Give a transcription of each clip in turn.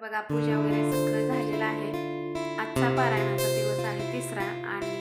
बघा पूजा वगैरे सगळं झालेलं आहे. आजचा पारायणाचा दिवस आहे तिसरा आणि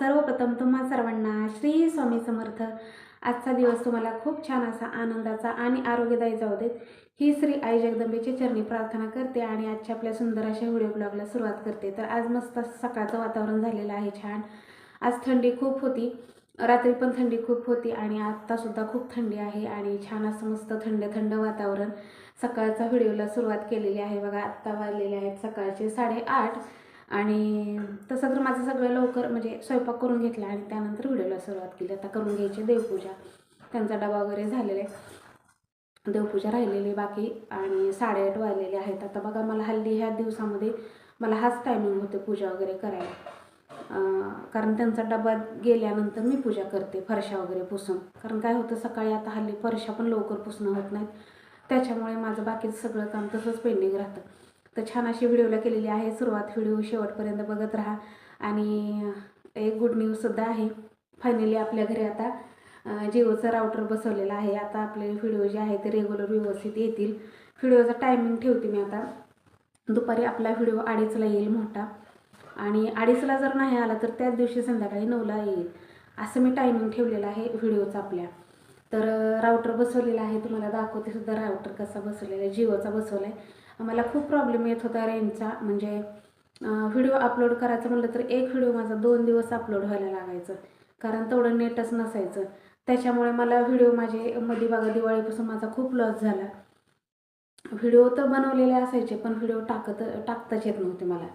सर्वप्रथम तुम्हा सर्वांना श्री स्वामी समर्थ. आजचा दिवस तुम्हाला खूप छान असा आनंदाचा आणि आरोग्यदायी जाऊ देत. ही श्री आई जगदंबेची चरणी प्रार्थना करते आणि आजच्या आपल्या सुंदर अशा व्हिडिओ ब्लॉगला सुरुवात करते. तर आज मस्त सकाळचं वातावरण झालेलं आहे छान. आज थंडी खूप होती. रात्री पण थंडी खूप होती आणि आत्तासुद्धा खूप थंडी आहे आणि छान असं मस्त थंड थंड वातावरण सकाळचा व्हिडिओला सुरुवात केलेली आहे. बघा आत्ता वाजलेले आहेत सकाळचे साडेआठ. आणि तसं तर माझं सगळं लवकर म्हणजे स्वयंपाक करून घेतला आणि त्यानंतर व्हिडिओला सुरुवात केली. आता करून घ्यायची देवपूजा. त्यांचा डबा वगैरे झालेला आहे. देवपूजा राहिलेली बाकी आणि साडेआठ वाजलेले आहेत. आता बघा मला हल्ली ह्या दिवसामध्ये मला हाच टायमिंग होते पूजा वगैरे करायला. कारण त्यांचा डबा गेल्यानंतर मी पूजा करते फरशा वगैरे पुसून. कारण काय होतं सकाळी आता हल्ली फरशा पण लवकर पुसणं होत नाहीत. त्याच्यामुळे माझं बाकीचं सगळं काम तसंच पेंडिंग राहतं. तर छान अशी व्हिडिओला केलेली आहे. सुरुवात व्हिडिओ शेवटपर्यंत बघत राहा. आणि एक गुड न्यूजसुद्धा आहे. फायनली आपल्या घरी आता जिओचा राऊटर बसवलेला आहे. आता आपले व्हिडिओ जे आहे ते रेग्युलर व्यवस्थित येतील. व्हिडिओचा टायमिंग ठेवते मी आता. दुपारी आपला व्हिडिओ अडीचला येईल मोठा. आणि अडीचला जर नाही आला तर त्याच दिवशी संध्याकाळी नऊला येईल. असं मी टायमिंग ठेवलेलं आहे व्हिडिओचा आपल्या. तर राऊटर बसवलेला आहे. तुम्हाला दाखवते सुद्धा राऊटर कसा बसवलेला आहे. जिओचा बसवला आहे मला खूप प्रॉब्लेम येत होता रेंजचा. म्हणजे व्हिडिओ अपलोड करायचं म्हटलं तर एक व्हिडिओ माझा दोन दिवस अपलोड व्हायला लागायचं. कारण तेवढं नेटच नसायचं. त्याच्यामुळे मला व्हिडिओ माझे मध्ये दिवाळीपासून माझा खूप लॉस झाला. व्हिडिओ तर बनवलेले असायचे पण व्हिडिओ टाकत टाकताच येत नव्हते मला.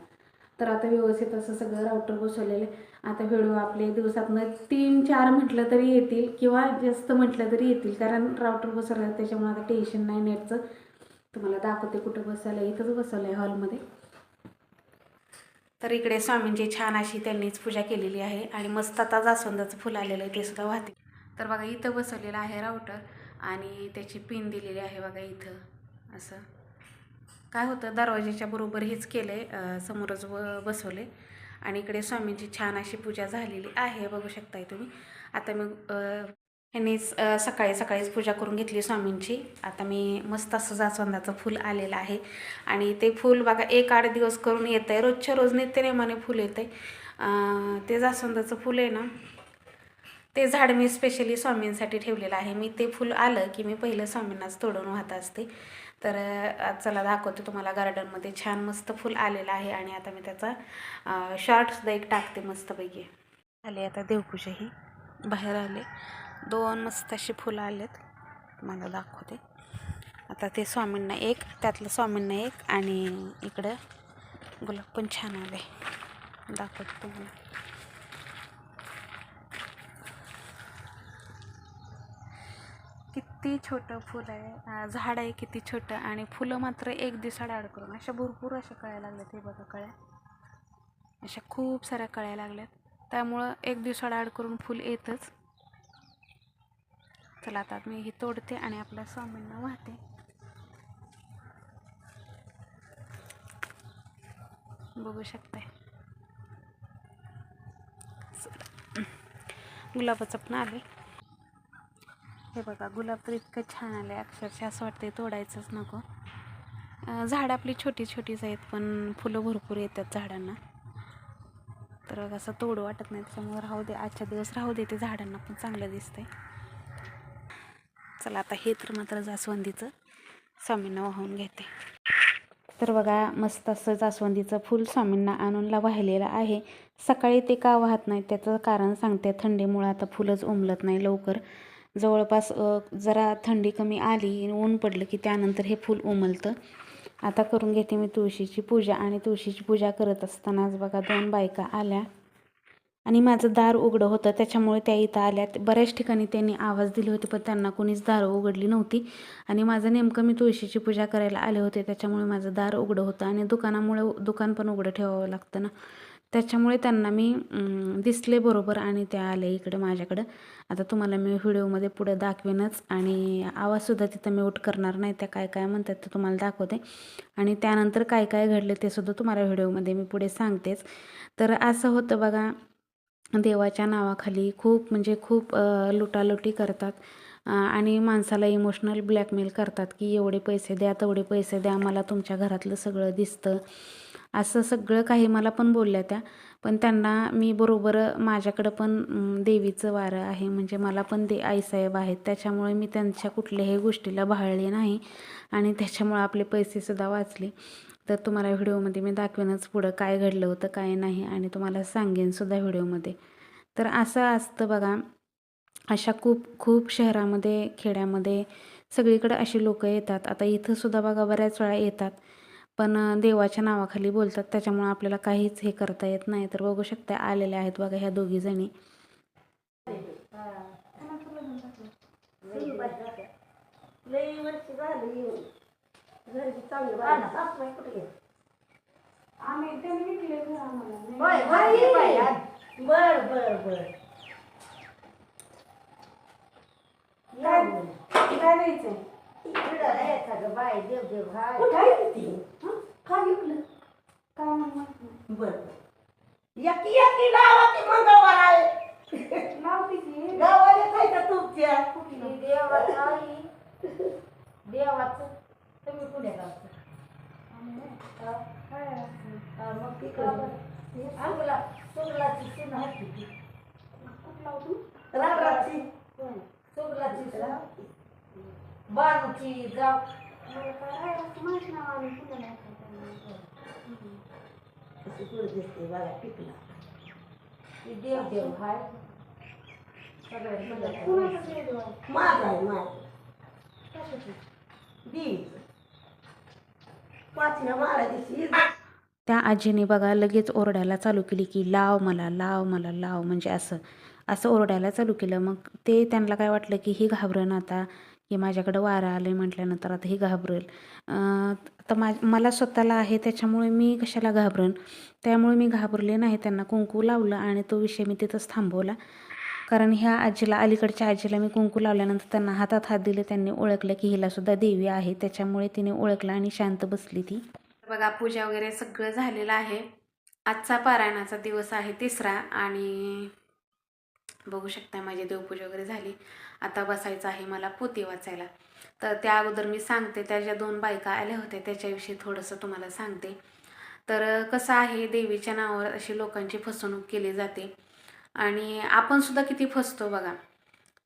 तर आता व्यवस्थित असं सगळं राऊटर बसवलेलं आहे. आता व्हिडिओ आपले दिवसातनं तीन चार म्हटलं तरी येतील किंवा जास्त म्हटलं तरी येतील. कारण राऊटर बसवलं त्याच्यामुळे आता टेन्शन नाही नेटचं तुम्हाला दाखवते कुठं बसायला इथंच बसवलं आहे हॉलमध्ये. तर इकडे स्वामींची छान अशी त्यांनीच पूजा केलेली आहे आणि मस्त आता जास्वंदाचं फुल आलेलं आहे ते सुद्धा वाहते. तर बघा इथं बसवलेलं आहे राऊटर आणि त्याची पिन दिलेली आहे बघा इथं असं. काय होतं दरवाजाच्या बरोबर हेच केलं आहे समोरच ब बसवले आणि इकडे स्वामींची छान अशी पूजा झालेली आहे बघू शकताय तुम्ही. आता मग ह्यांनीच सकाळी सकाळीच पूजा करून घेतली स्वामींची. आता मी मस्त असं जास्वंदाचं फूल आलेलं आहे. आणि ते फूल बघा एक आठ दिवस करून येतं आहे. रोजच्या रोज नित्यनेमाने फूल येतं आहे. ते जास्वंदाचं फूल आहे ना ते झाड मी स्पेशली स्वामींसाठी ठेवलेलं आहे. मी ते फूल आलं की मी पहिलं स्वामींनाच तोडून वाहत असते. तर चला दाखवते तुम्हाला गार्डनमध्ये छान मस्त फूल आलेलं आहे आणि आता मी त्याचा शॉर्टसुद्धा एक टाकते मस्तपैकी. आले आता देवपूजा ही. बाहेर आले. दोन मस्त अशी फुलं आलेत. तुम्हाला दाखवते. आता ते स्वामींना एक त्यातलं स्वामींना एक आणि इकडं गुलाब पण छान आले. दाखवते तुम्हाला. किती छोटं फुलं आहे. झाड आहे किती छोटं आणि फुलं मात्र एक दिवसाड आड करून. अशा भरपूर अशा कळायला लागल्यात हे बघा कळ्या. अशा खूप साऱ्या कळायला लागल्यात. त्यामुळं एक दिवसाड आड करून फुल येतच. चला आता मी ही तोडते आणि आपल्या स्वामींना वाहते. बघू शकताय. गुलाबाचं पण आले. हे बघा गुलाब तर इतकं छान आलं. आहे अक्षरशः असं वाटते तोडायचंच नको. झाडं आपली छोटी छोटीच आहेत पण फुलं भरपूर येतात झाडांना. तर असं तोडू वाटत नाही. त्याच्यामुळे राहू दे आजच्या दिवस राहू दे ते झाडांना पण चांगलं दिसतंय. चला आता हे तर मात्र जास्वंदीचं स्वामींना वाहून घेते. तर बघा मस्त असं जास्वंदीचं फूल स्वामींना आणूनला वाहिलेलं आहे. सकाळी ते का वाहत नाही त्याचं कारण सांगते. थंडीमुळं आता फुलंच उमलत नाही लवकर. जवळपास जरा थंडी कमी आली ऊन पडलं की त्यानंतर हे फूल उमलतं. आता करून घेते मी तुळशीची पूजा आणि तुळशीची पूजा करत असतानाच बघा दोन बायका आल्या. आणि माझं दार उघडं होतं. त्याच्यामुळे त्या इथं आल्यात. बऱ्याच ठिकाणी त्यांनी आवाज दिले होते पण त्यांना कोणीच दारं उघडली नव्हती. आणि माझं नेमकं मी तुळशीची पूजा करायला आले होते. त्याच्यामुळे माझं दार उघडं होतं आणि दुकानामुळे दुकान पण उघडं ठेवावं लागतं ना. त्याच्यामुळे त्यांना मी दिसले बरोबर आणि त्या आले इकडे माझ्याकडं. आता तुम्हाला मी व्हिडिओमध्ये पुढे दाखवेनच. आणि आवाजसुद्धा तिथं म्यूट करणार नाही. त्या काय काय म्हणतात ते तुम्हाला दाखवते. आणि त्यानंतर काय काय घडले ते सुद्धा तुम्हाला व्हिडिओमध्ये मी पुढे सांगतेच. तर असं होतं बघा देवाच्या नावाखाली खूप म्हणजे खूप लुटालुटी करतात. आणि माणसाला इमोशनल ब्लॅकमेल करतात की एवढे पैसे द्या तेवढे पैसे द्या मला तुमच्या घरातलं सगळं दिसतं. असं सगळं काही मला पण बोलल्या त्या. पण त्यांना मी बरोबर माझ्याकडं पण देवीचं वारं आहे. म्हणजे मला पण दे आईसाहेब आहेत. त्याच्यामुळे मी त्यांच्या कुठल्याही गोष्टीला भाळले नाही. आणि त्याच्यामुळे आपले पैसेसुद्धा वाचले. तर तुम्हाला व्हिडिओमध्ये मी दाखवेनच पुढं काय घडलं होतं काय नाही आणि तुम्हाला सांगेनसुद्धा व्हिडिओमध्ये. तर असं असतं बघा अशा खूप खूप शहरामध्ये खेड्यामध्ये सगळीकडे अशी लोकं येतात. आता इथंसुद्धा बघा बऱ्याच वेळा येतात पण देवाच्या नावाखाली बोलतात. त्याच्यामुळं आपल्याला काहीच हे करता येत नाही. तर बघू शकता आलेल्या आहेत बघा ह्या दोघी जणी. लई वर्ष येऊन घरी चांगलं सासूबाई कुठे गेली? होय, होय, ये बाई, आ. बर बर बर. या. इकडं राहायचं गं बाई, देव देव हाय. बर यकी यकी लावा ती मंगळवार आहे. गावाला खायचं तुमच्या? देवाचं आई. देवाचं. तुम्ही मग तिकडं सुगला सुगलाची सून होती ती. रामराची सुगलाची सून बानूची पुढे दिसते बघा ती देव देव हाय सगळे सगळे आहे माझा बी पाचव्या दिवशी त्या आजीने बघा लगेच ओरडायला चालू केली की लाव मला लाव मला लाव. म्हणजे असं असं ओरडायला चालू केलं. मग ते त्यांना काय वाटलं की ही घाबरण आता की माझ्याकडं वारा आले म्हटल्यानंतर आता ही घाबरेल. तर मा मला स्वतःला आहे त्याच्यामुळे मी कशाला घाबरन? त्यामुळे मी घाबरले नाही त्यांना कुंकू लावलं आणि तो विषय मी तिथंच थांबवला. कारण ह्या आजीला अलीकडच्या आजीला मी कुंकू लावल्यानंतर त्यांना हातात हात दिले त्यांनी ओळखलं की हिलासुद्धा देवी आहे. त्याच्यामुळे तिने ओळखलं आणि शांत बसली ती. बघा पूजा वगैरे सगळं झालेलं आहे. आजचा पारायणाचा दिवस आहे तिसरा आणि बघू शकता माझी देवपूजा वगैरे झाली. आता बसायचं आहे मला पोती वाचायला. तर त्या अगोदर मी सांगते त्या ज्या दोन बायका आल्या होत्या त्याच्याविषयी थोडंसं तुम्हाला सांगते. तर कसं आहे देवीच्या नावावर अशी लोकांची फसवणूक केली जाते. आणि आपण सुद्धा किती फसतो बघा.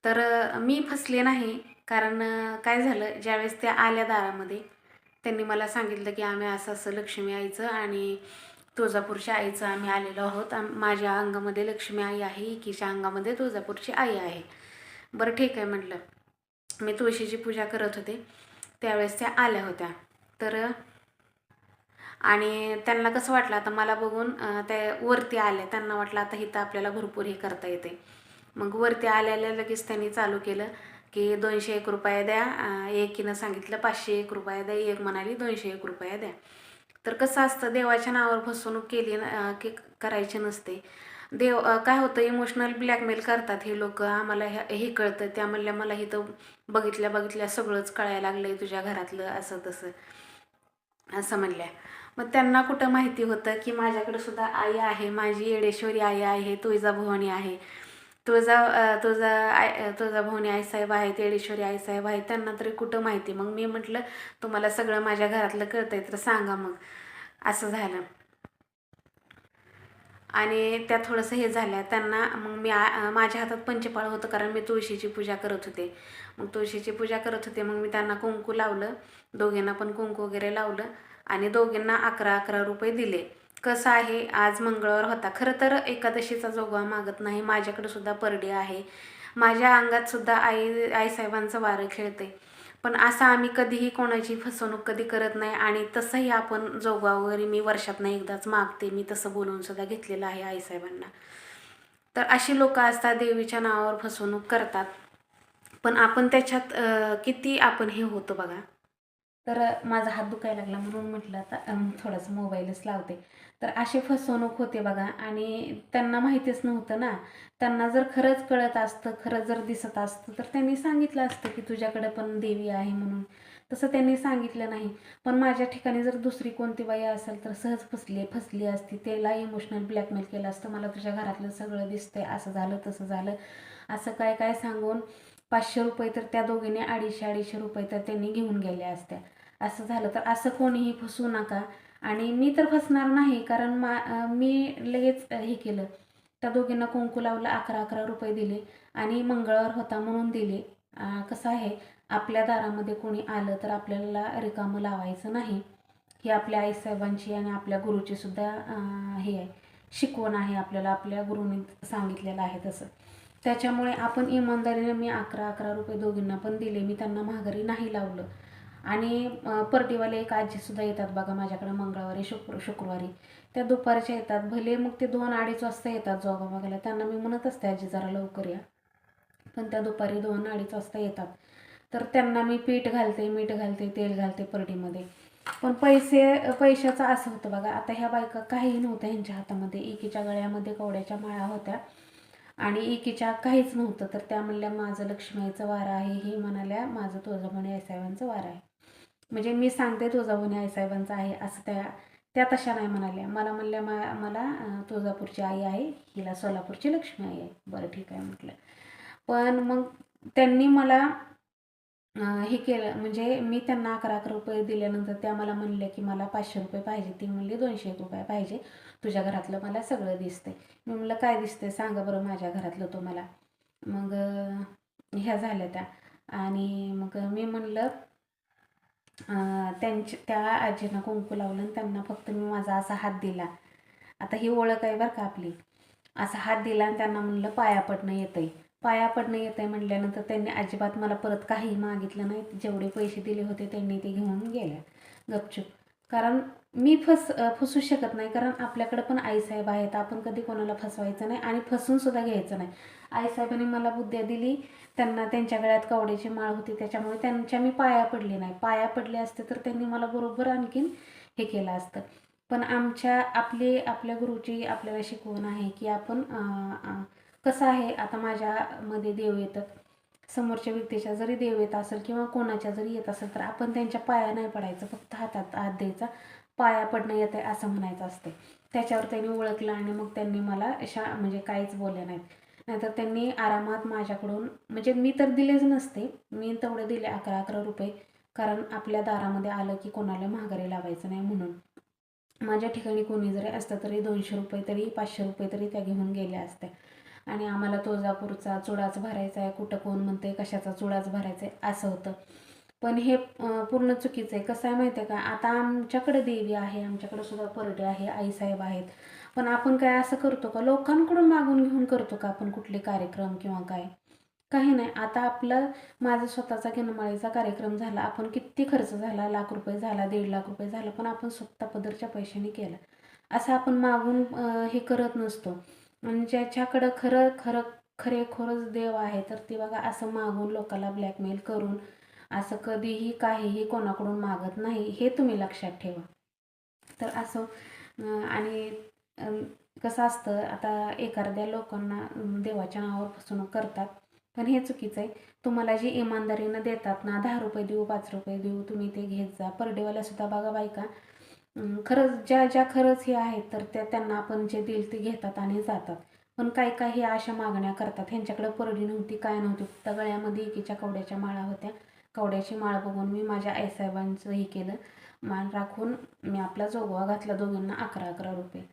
तर मी फसले नाही कारण काय झालं ज्यावेळेस त्या आल्या दारामध्ये त्यांनी मला सांगितलं की आम्ही असं असं लक्ष्मी आईचं आणि तुळजापूरच्या आईचं आम्ही आलेलो आहोत. माझ्या अंगामध्ये लक्ष्मी आई आहे एकीच्या अंगामध्ये तुळजापूरची आई आहे. बरं ठीक आहे म्हटलं. मी तुळशीची पूजा करत होते. त्यावेळेस त्या आल्या होत्या. तर आणि त्यांना कसं वाटलं आता मला बघून ते वरती आले. त्यांना वाटलं आता इथं आपल्याला भरपूर हे करता येते. मग वरती आल्याला लगेच त्यांनी चालू केलं की दोनशे एक रुपये द्या. एकीनं सांगितलं पाचशे एक रुपये द्या. एक म्हणाली दोनशे एक रुपये द्या. तर कसं असतं देवाच्या नावावर फसवणूक केली न- की करायची नसते. देव काय होतं इमोशनल ब्लॅकमेल करतात हे लोक. आम्हाला हे हे कळतं. त्या म्हणल्या मला इथं बघितल्या बघितल्या सगळंच कळायला लागलं आहे तुझ्या घरातलं असं तसं. असं म्हणल्या. मग त्यांना कुठं माहिती होतं की माझ्याकडे सुद्धा आई आहे माझी येडेश्वरी आई आहे तुळजाभवानी आहे. तुळजा अं, तुळजा आय तुळजाभवानी आईसाहेब आहेत येडेश्वरी आईसाहेब आहेत त्यांना तरी कुठं माहिती? मग मी म्हटलं तुम्हाला सगळं माझ्या घरातलं कळतंय तर सांगा मग. असं झालं. आणि त्या थोडंसं हे झाल्या. त्यांना मग मी माझ्या हातात पंचपाळ होतं कारण मी तुळशीची पूजा करत होते. मग तुळशीची पूजा करत होते मग मी त्यांना कुंकू लावलं. दोघींना पण कुंकू वगैरे लावलं. आणि दोघींना अकरा अकरा रुपये दिले. कसं आहे? आज मंगळवार होता. खरं तर एकादशीचा जोगवा मागत नाही माझ्याकडे सुद्धा परडी आहे. माझ्या अंगात सुद्धा आई आईसाहेबांचं वारं खेळते. पण असं आम्ही कधीही कोणाची फसवणूक कधी करत नाही आणि तसंही आपण जोगवा वगैरे मी वर्षातनं एकदाच मागते मी तसं बोलून सुद्धा घेतलेलं आहे आईसाहेबांना. तर अशी लोक असतात देवीच्या नावावर फसवणूक करतात. पण आपण त्याच्यात किती आपण हे होतो बघा. तर माझा हात दुखायला लागला म्हणून म्हटलं आता थोडंसं मोबाईलच लावते. तर अशी फसवणूक होते बघा. आणि त्यांना माहितीच नव्हतं ना. त्यांना जर खरंच कळत असतं खरंच जर दिसत असतं तर त्यांनी सांगितलं असतं की तुझ्याकडे पण देवी आहे म्हणून. तसं त्यांनी सांगितलं नाही. पण माझ्या ठिकाणी जर दुसरी कोणती बाई असेल तर सहज फसली फसली असती. त्याला इमोशनल ब्लॅकमेल केलं असतं. मला तुझ्या घरातलं सगळं दिसतंय. असं झालं तसं झालं. असं काय काय सांगून पाचशे रुपये तर त्या दोघींनी अडीचशे अडीचशे रुपये तर त्यांनी घेऊन गेल्या असत्या. असं झालं तर असं कोणीही फसवू नका. आणि मी तर फसणार नाही कारण मा मी लगेच हे केलं. त्या दोघींना कुंकू लावलं अकरा अकरा रुपये दिले आणि मंगळवार होता म्हणून दिले. कसं आहे आपल्या दारामध्ये कोणी आलं तर आपल्याला रिकामं लावायचं नाही. ही आपल्या आईसाहेबांची आणि आपल्या गुरुची सुद्धा हे आहे. शिकवण आहे आपल्याला आपल्या गुरुनी सांगितलेलं आहे तसं. त्याच्यामुळे आपण इमानदारीने मी अकरा अकरा रुपये दोघींना पण दिले. मी त्यांना महागारी नाही लावलं. आणि परटीवाले एक आजीसुद्धा येतात बघा माझ्याकडे मंगळवारी शुक्र शुक्रवारी. त्या दुपारच्या येतात. भले मग ते दोन अडीच वाजता येतात जोगा बघायला. त्यांना मी म्हणत असते आजी जरा लवकर या. पण त्या दुपारी दोन अडीच वाजता येतात. तर त्यांना मी पीठ घालते मीठ घालते तेल घालते परडीमध्ये पण पैसे पैशाचं असं होतं बघा. आता ह्या बायका काहीही नव्हत्या ह्यांच्या हातामध्ये. एकीच्या गळ्यामध्ये कवड्याच्या माळा होत्या आणि एकीच्या काहीच नव्हतं. तर त्या म्हणल्या माझं लक्ष्मीचं वारं आहे. हे म्हणाल्या माझं तुळजाभवानी आईसाहेबांचं वारं आहे. म्हणजे मी सांगते तुळजाभवानी आईसाहेबांचं आहे असं त्या त्या तशा नाही म्हणाल्या. मला म्हणल्या मा मला तुळजापूरची आई आहे हिला सोलापूरची लक्ष्मी आई आहे. बरं ठीक आहे म्हटलं. पण मग त्यांनी मला हे केलं म्हणजे मी त्यांना अकरा अकरा रुपये दिल्यानंतर त्या मला म्हणल्या की मला पाचशे रुपये पाहिजे. ती म्हणली दोनशे एक रुपये पाहिजे. तुझ्या घरातलं मला सगळं दिसतंय. मी म्हणलं काय दिसतंय? सांगा बरं माझ्या घरातलं तो मला मग ह्या झाल्या त्या. आणि मग मी म्हणलं त्यांची त्या आजीनं कुंकू लावलं आणि त्यांना फक्त मी माझा असा हात दिला. आता ही ओळख आहे बरं का आपली. असा हात दिला आणि त्यांना म्हणलं पाया पडणं येतंय. पाया पडणं येतंय म्हटल्यानंतर त्यांनी अजिबात मला परत काही मागितलं नाही. जेवढे पैसे दिले होते त्यांनी ते घेऊन गेल्या. गपचूप. कारण मी फस फसू शकत नाही कारण आपल्याकडे पण आईसाहेब आहेत. आपण कधी कोणाला फसवायचं नाही आणि फसून सुद्धा घ्यायचं नाही. आईसाहेबांनी मला बुद्ध्या दिली. त्यांना त्यांच्या गळ्यात कवड्याची माळ होती. त्याच्यामुळे त्यांच्या मी पाया पडले नाही. पाया पडले असते तर त्यांनी मला बरोबर आणखीन हे केलं असतं. पण आमच्या आपले आपल्या गुरुची आपल्याला शिकवण आहे की आपण कसं आहे आता माझ्यामध्ये देव येतात समोरच्या व्यक्तीच्या जरी देव येत असेल किंवा कोणाच्या जरी येत असेल तर आपण त्यांच्या पाया नाही पडायचं. फक्त हातात हात द्यायचा. पाया पडणं येत आहे असं म्हणायचं असते त्याच्यावर त्यांनी ओळखलं आणि मग त्यांनी मला शा म्हणजे काहीच बोलले नाहीत. नाहीतर त्यांनी आरामात माझ्याकडून म्हणजे मी तर दिलेच नसते मी तेवढे दिले अकरा अकरा रुपये कारण आपल्या दारामध्ये आलं की कोणाला महागारी लावायचं नाही म्हणून. माझ्या ठिकाणी कोणी जरी असतं तरी दोनशे रुपये तरी पाचशे रुपये तरी त्या घेऊन गेल्या असत्या आणि आम्हाला तुळजापूरचा चुडाच भरायचा आहे कुठं कोण म्हणते कशाचा चुडाच भरायचा आहे असं होतं. पण हे पूर्ण चुकीचं आहे. कसं आहे माहिती आहे का? आता आमच्याकडे देवी आहे आमच्याकडे सुद्धा परडे आहे आईसाहेब आहेत. पण आपण काय असं करतो का? लोकांकडून मागून घेऊन करतो का आपण कुठले कार्यक्रम किंवा काय? काही नाही. आता आपलं माझा स्वतःचा किनमाळीचा कार्यक्रम झाला. आपण किती खर्च झाला? लाख रुपये झाला दीड लाख रुपये झाला पण आपण स्वतः पदरच्या पैशाने केला. असं आपण मागून हे करत नसतो. आणि ज्याच्याकडं खरं खरं खरेखरच देव आहे तर ते बघा असं मागून लोकाला ब्लॅकमेल करून असं कधीही काहीही कोणाकडून मागत नाही हे तुम्ही लक्षात ठेवा. तर असं आणि कसं असतं आता एखाद्या लोकांना देवाच्या नावावर फसवणूक करतात पण हे चुकीचं आहे. तुम्हाला जी इमानदारीनं देतात ना दहा रुपये देऊ पाच रुपये देऊ तुम्ही ते घेत जा. परडेवाल्या सुद्धा बघा बायका खरंच ज्या ज्या खरंच हे आहेत तर त्या त्यांना आपण जे देईल ते घेतात आणि जातात. पण काही काही अशा मागण्या करतात. ह्यांच्याकडे परडी नव्हती काय नव्हती फक्त गळ्यामध्ये एकीच्या कवड्याच्या माळा होत्या. कवड्याची माळ बघून मी माझ्या आईसाहेबांचं हे केलं. मान राखून मी आपला जोगवा घातला दोघींना अकरा अकरा रुपये.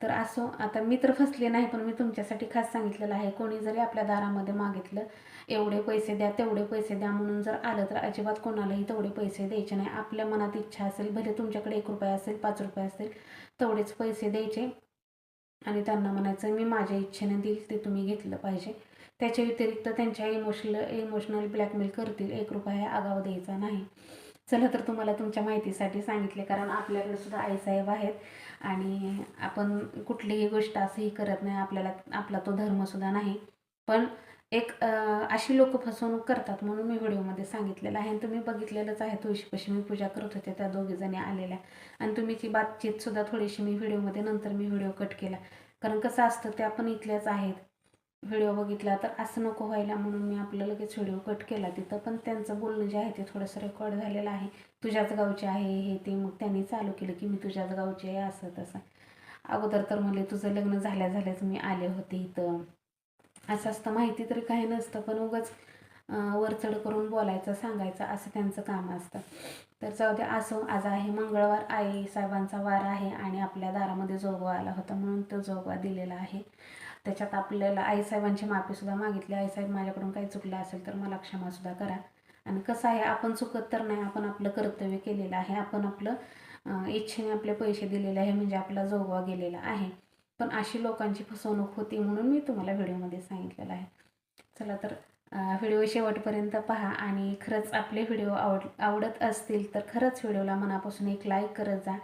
तर असो आता मी तर फसले नाही पण मी तुमच्यासाठी खास सांगितलेलं आहे. कोणी जरी आपल्या दारामध्ये मागितलं एवढे पैसे द्या तेवढे पैसे द्या म्हणून जर आलं तर अजिबात कोणालाही तेवढे पैसे द्यायचे नाही. आपल्या मनात इच्छा असेल भले तुमच्याकडे एक रुपये असेल पाच रुपये असेल तेवढेच पैसे द्यायचे. आणि त्यांना म्हणायचं मी माझ्या इच्छेने देईल ते तुम्ही घेतलं पाहिजे. त्याच्या व्यतिरिक्त त्यांच्या इमोशनल इमोशनल ब्लॅकमेल करतील एक रुपया आगाव द्यायचा नाही. चला तर तुम्हाला तुमच्या माहितीसाठी सांगितले कारण आपल्याकडे सुद्धा आईसाहेब आहेत आणि आपण कुठलीही गोष्ट असंही करत नाही आपल्याला आपला तो धर्मसुद्धा नाही. पण एक अशी लोक फसवणूक करतात म्हणून मी व्हिडिओमध्ये सांगितलेलं आहे. आणि तुम्ही बघितलेलंच आहे तुळशीपाशी मी पूजा करत होते त्या दोघीजणी आलेल्या. आणि तुम्ही ती बातचीतसुद्धा थोडीशी मी व्हिडिओमध्ये नंतर मी व्हिडिओ कट केला. कारण कसं असतं त्या पण इथल्याच आहेत. व्हिडिओ बघितला तर असं नको व्हायला म्हणून मी आपलं लगेच व्हिडिओ कट केला तिथं. पण त्यांचं बोलणं जे आहे ते थोडंसं रेकॉर्ड झालेलं आहे. तुझ्याच गावचे आहे हे ते मग त्यांनी चालू केलं की मी तुझ्याच गावचे आहे असं तसं. अगोदर तर म्हणले तुझं लग्न झाल्या झाल्याच मी आले होते इथं. असं असतं माहिती तरी काही नसतं पण उगाच वरचढ करून बोलायचं सांगायचं असं त्यांचं काम असतं. तर जाऊ दे असो आज आहे मंगळवार आई साहेबांचा वार आहे आणि आपल्या दारामध्ये जोगवा आला होता म्हणून तो जोगवा दिलेला आहे. त्याच्यात आपल्याला आईसाहेबांची माफीसुद्धा मागितली. आईसाहेब माझ्याकडून काही चुकलं असेल तर मला क्षमासुद्धा करा. आणि कसं आहे आपण चुकत तर नाही आपण आपलं कर्तव्य केलेलं आहे. आपण आपलं इच्छेने आपले पैसे दिलेले आहे म्हणजे आपला जोगवा गेलेला आहे. पण अशी लोकांची फसवणूक होती म्हणून मी तुम्हाला व्हिडिओमध्ये सांगितलेलं आहे. चला तर व्हिडिओ शेवटपर्यंत पहा आणि खरंच आपले व्हिडिओ आवड आवडत असतील तर खरंच व्हिडिओला मनापासून एक लाईक करत जा.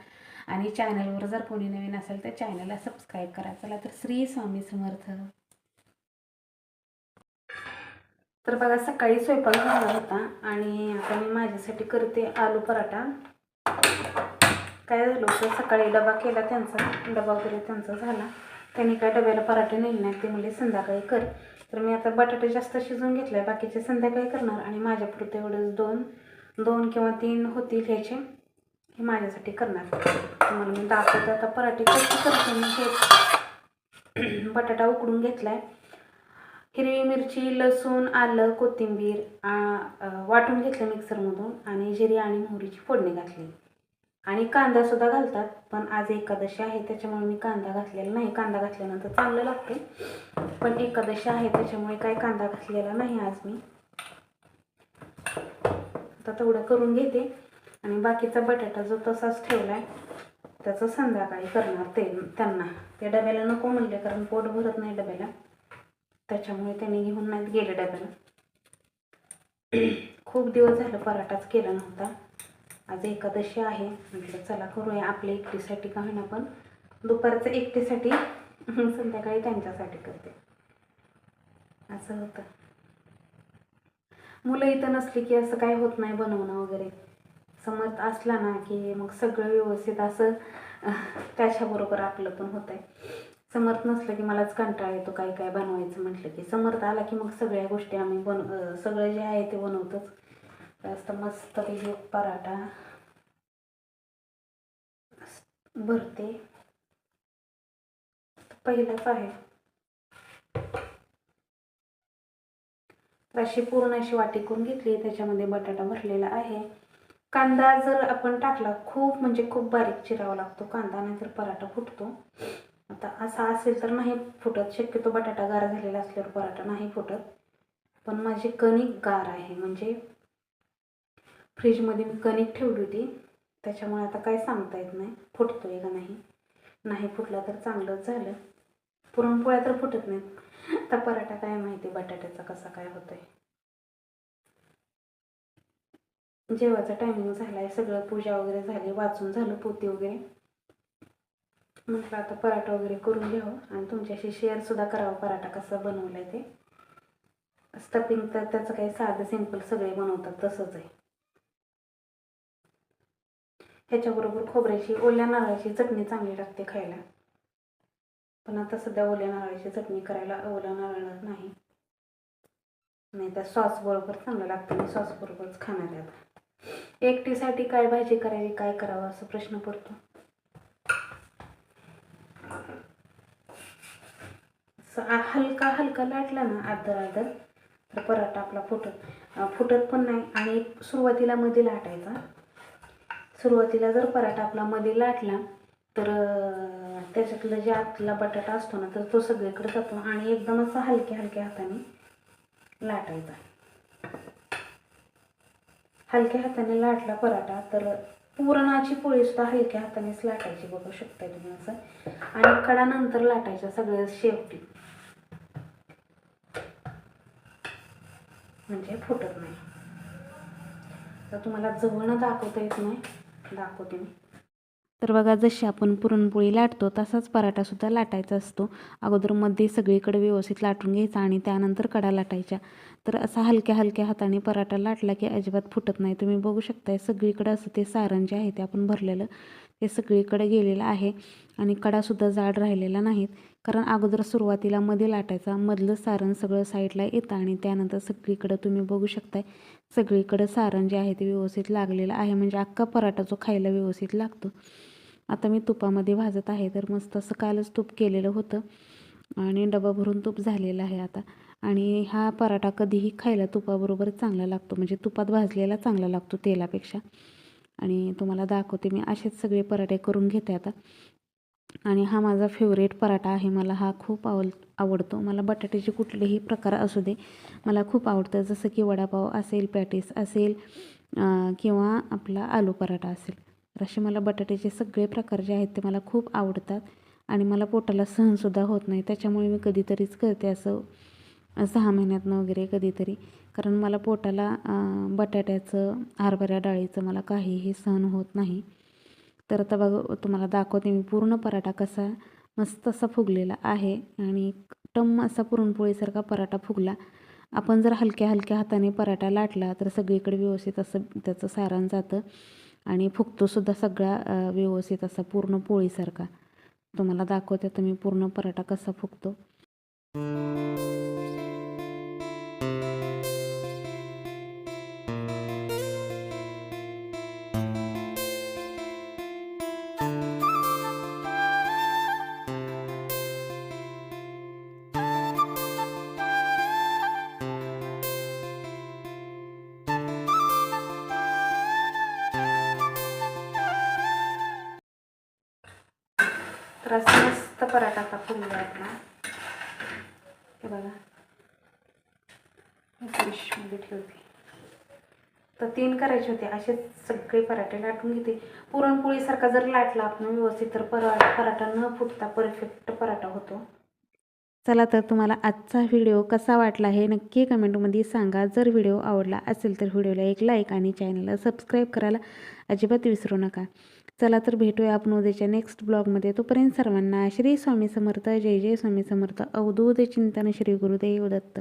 आणि चॅनलवर जर कोणी नवीन असेल तर चॅनलला सबस्क्राईब करा. चला तर श्री स्वामी समर्थ. तर बघा सकाळी स्वयंपाक झाला होता आणि आता मी माझ्यासाठी करते आलू पराठा. काय झालं होतं? सकाळी डबा केला त्यांचा. डबा वगैरे त्यांचा झाला. त्यांनी काय डब्याला पराठे नेले नाहीत ते म्हणजे संध्याकाळी कर. तर मी आता बटाटे जास्त शिजवून घेतले बाकीचे संध्याकाळी करणार. आणि माझ्यापुरते एवढेच दोन दोन किंवा तीन होतील ह्याचे हे माझ्यासाठी करणार. तुम्हाला मी दाखवते आता पराठे कसे करते मी हे बटाटा उकडून घेतलाय. हिरवी मिरची लसूण आलं कोथिंबीर वाटून घेतलं मिक्सरमधून आणि जिरी आणि मोहरीची फोडणी घातली. आणि कांदासुद्धा घालतात. पण आज एकादशी आहे त्याच्यामुळे मी कांदा घातलेला नाही. कांदा घातल्यानंतर चांगलं लागते पण एकादशी आहे त्याच्यामुळे काय कांदा घातलेला नाही आज मी. आता तेवढं करून घेते. आणि बाकीचा बटाटा जो तसाच ठेवला आहे त्याचं संध्याकाळी करणार ते त्यांना. ते डब्याला नको म्हणले कारण पोट भरत नाही डब्याला. त्याच्यामुळे त्यांनी घेऊन नाहीत गेले डब्याला. खूप दिवस झालं पराठाच केला नव्हता. आज एकादशी आहे. म्हटलं चला करूया आपल्या एकटीसाठी का होईना पण दुपारचं एकटीसाठी संध्याकाळी त्यांच्यासाठी करते. असं होतं. मुलं इथं नसली की असं काय होत नाही बनवणं वगैरे. समर्थ असला ना की मग सगळं व्यवस्थित असं त्याच्याबरोबर आपलं पण होत आहे समर्थ नसलं की मलाच कंटाळा येतो काय काय बनवायचं म्हटलं की. समर्थ आला की मग सगळ्या गोष्टी आम्ही बन सगळं जे आहे ते बनवतोच. जास्त मस्त पैकी पराठा भरते. पहिलाच आहे. अशी पूर्ण अशी वाटी करून घेतली त्याच्यामध्ये बटाटा भरलेला आहे. कांदा जर आपण टाकला खूप म्हणजे खूप बारीक चिरावा लागतो कांदा नाहीतर पराठा फुटतो. आता असा असेल तर नाही फुटत शक्यतो बटाटा गार झालेला असल्यावर पराठा नाही फुटत. पण माझी कणिक गार आहे म्हणजे फ्रीजमध्ये मी कणिक ठेवली होती. त्याच्यामुळे आता काय सांगता येत नाही. फुटतो आहे का नाही? नाही फुटला तर चांगलंच झालं. पुरणपोळ्या तर फुटत नाहीत. आता पराठा काय माहिती बटाट्याचा कसा काय होतोय. जेवायचा टायमिंग झाला आहे सगळं पूजा वगैरे झाली. वाचून झालं पोती वगैरे. म्हटलं आता पराठा वगैरे करून घ्यावं. आणि तुमच्याशी शेअरसुद्धा करावं पराठा कसा बनवलाय ते. स्टफिंग तर त्याचं काही साधं सिंपल सगळे बनवतात. तसंच आहे. ह्याच्याबरोबर खोबऱ्याची ओल्या नारळाची चटणी चांगली लागते खायला. पण आता सध्या ओल्या नारळाची चटणी करायला ओल्या नारळ नाही. नाही तर सॉस बरोबर चांगलं लागतं मी सॉस बरोबरच खाणार आहे आता. एकटीसाठी काय भाजी करावी काय करावं असं प्रश्न पडतो. हलका हलका लाटला ना आदर आदर तर पराठा आपला फुटत फुटत पण नाही आणि सुरुवातीला मध्ये लाटायचा. सुरुवातीला जर पराठा आपला मध्ये लाटला तर त्याच्यातलं जे आतला बटाटा असतो ना तर तो सगळीकडे जातो आणि एकदम असा हलक्या हलक्या हाताने लाटायचा. हलक्या हाताने लाटला पराठा तर पुरणाची पोळी सुद्धा हलक्या हातानेच लाटायची बघू शकताय तुम्ही असं. आणि कडा नंतर लाटायच्या सगळ्या शेवटी. म्हणजे फुटत नाही. तर तुम्हाला जवळनं दाखवता येत नाही. दाखवते मी. तर बघा जशी आपण पुरणपोळी लाटतो तसाच पराठासुद्धा लाटायचा असतो. अगोदरमध्ये सगळीकडे व्यवस्थित लाटून घ्यायचा आणि त्यानंतर कडा लाटायच्या. तर असा हलक्या हलक्या हाताने पराठा लाटला की अजिबात फुटत नाही. तुम्ही बघू शकताय सगळीकडे असं ते सारण जे आहे ते आपण भरलेलं. ते सगळीकडे गेलेलं आहे आणि कडासुद्धा जाड राहिलेला नाहीत. कारण अगोदर सुरुवातीला मध्ये लाटायचा मधलं सारण सगळं साईडला येतं आणि त्यानंतर सगळीकडं तुम्ही बघू शकताय. सगळीकडं सारण जे आहे ते व्यवस्थित लागलेलं आहे. म्हणजे अख्खा पराठा जो खायला व्यवस्थित लागतो. आता मी तुपामध्ये भाजत आहे तर मस्त असं कालच तूप केलेलं होतं. आणि डबा भरून तूप झालेला आहे आता. आणि हा पराठा कधीही खायला तुपाबरोबर चांगला लागतो. म्हणजे तुपात भाजलेला चांगला लागतो तेलापेक्षा. आणि तुम्हाला दाखवते मी असेच सगळे पराठे करून घेते आता. आणि हा माझा फेवरेट पराठा आहे. मला हा खूप आवड आवडतो. मला बटाट्याचे कुठलेही प्रकार असू दे. मला खूप आवडतं. जसं की वडापाव असेल पॅटीस असेल किंवा आपला आलू पराठा असेल. तर असे मला बटाट्याचे सगळे प्रकार जे आहेत ते मला खूप आवडतात. आणि मला पोटाला सहनसुद्धा होत नाही. त्याच्यामुळे मी कधीतरीच करते असं सहा महिन्यातनं वगैरे कधीतरी. कारण मला पोटाला बटाट्याचं हरभऱ्या डाळीचं मला काहीही सहन होत नाही. तर आता बघ तुम्हाला दाखवते मी पूर्ण पराठा कसा मस्त असा फुगलेला आहे आणि टम असा पुरणपोळीसारखा पराठा फुगला. आपण जर हलक्या हलक्या हाताने पराठा लाटला तर सगळीकडे व्यवस्थित असं त्याचं सारण जातं आणि फुगतोसुद्धा सगळा व्यवस्थित असा पूर्ण पोळीसारखा. तुम्हाला दाखवते आता मी पूर्ण पराठा कसा फुगतो. तर असं मस्त पराठा आता फुगला आपला हे बघा डिशमध्ये ठेवते. तर तीन करायचे होते. असेच सगळे पराठे लाटून घेते. पुरणपोळीसारखा जर लाटला आपण व्यवस्थित तर परा पराठा न फुटता परफेक्ट पराठा होतो. चला तर तुम्हाला आजचा व्हिडिओ कसा वाटला हे नक्की कमेंटमध्ये सांगा. जर व्हिडिओ आवडला असेल तर व्हिडिओला एक लाईक आणि चॅनलला सबस्क्राईब करायला अजिबात विसरू नका. चला तर भेटूया आपण उद्याच्या नेक्स्ट ब्लॉगमध्ये तोपर्यंत सर्वांना श्री स्वामी समर्थ जय जय स्वामी समर्थ अवधूत चिंतन श्री गुरुदेव दत्त.